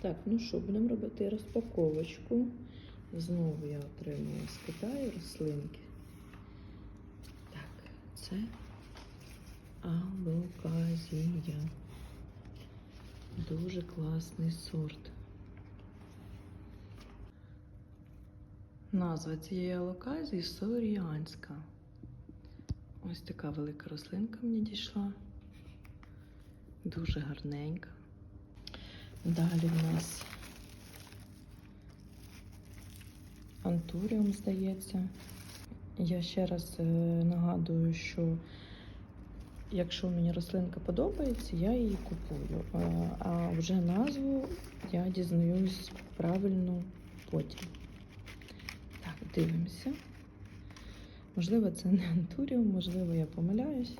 Так, ну що, будемо робити розпаковочку. Знову я отримала з Китаю рослинки. Так, це алоказія. Дуже класний сорт. Назва цієї алоказії соріанська. Ось така велика рослинка мені дійшла. Дуже гарненька. Далі в нас антуріум, здається. Я ще раз е, нагадую, що якщо мені рослинка подобається, я її купую. Е, А вже назву я дізнаюсь правильно потім. Так, дивимося. Можливо, це не антуріум, можливо, я помиляюсь.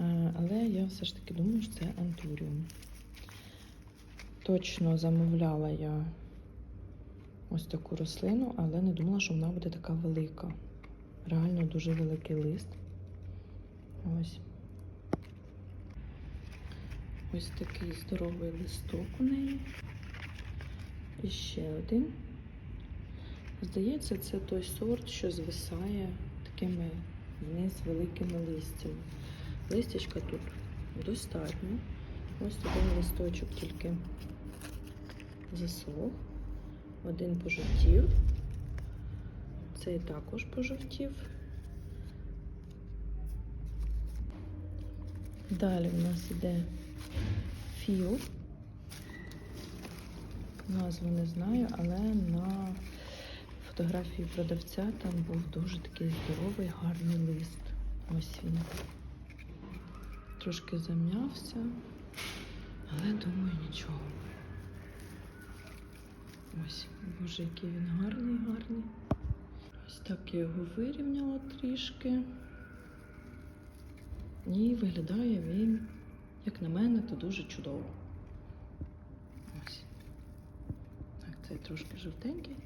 Е, Але я все ж таки думаю, що це антуріум. Точно замовляла я ось таку рослину, але не думала, що вона буде така велика. Реально дуже великий лист. Ось. Ось такий здоровий листок у неї. І ще один. Здається, це той сорт, що звисає такими вниз великими листями. Листячка тут достатньо. Ось один листочок тільки засох, один пожовтів, цей також пожовтів. Далі в нас іде філ. Назву не знаю, але на фотографії продавця там був дуже такий здоровий, гарний лист. Ось він. Трошки зам'явся, але думаю, нічого. Ось, боже, який він гарний, гарний. Ось так я його вирівняла трішки. І виглядає він, як на мене, то дуже чудово. Ось. Так, це трошки жовтенький.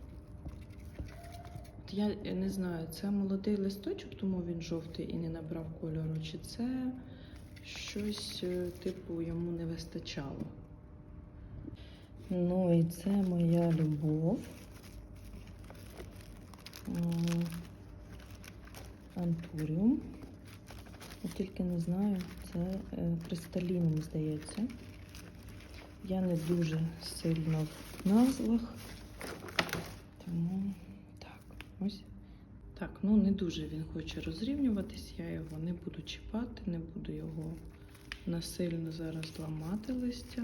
От я не знаю, це молодий листочок, тому він жовтий і не набрав кольору, чи це щось е, типу йому не вистачало. Ну і це моя любов. Антуріум. Я тільки не знаю, це е, кристаліном, здається. Я не дуже сильно в назвах. Тому так, ось. Так, ну не дуже він хоче розрівнюватись, я його не буду чіпати, не буду його насильно зараз ламати листя.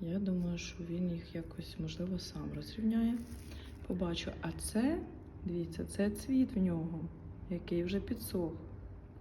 Я думаю, що він їх якось, можливо, сам розрівняє. Побачу. А це, дивіться, це цвіт в нього, який вже підсох.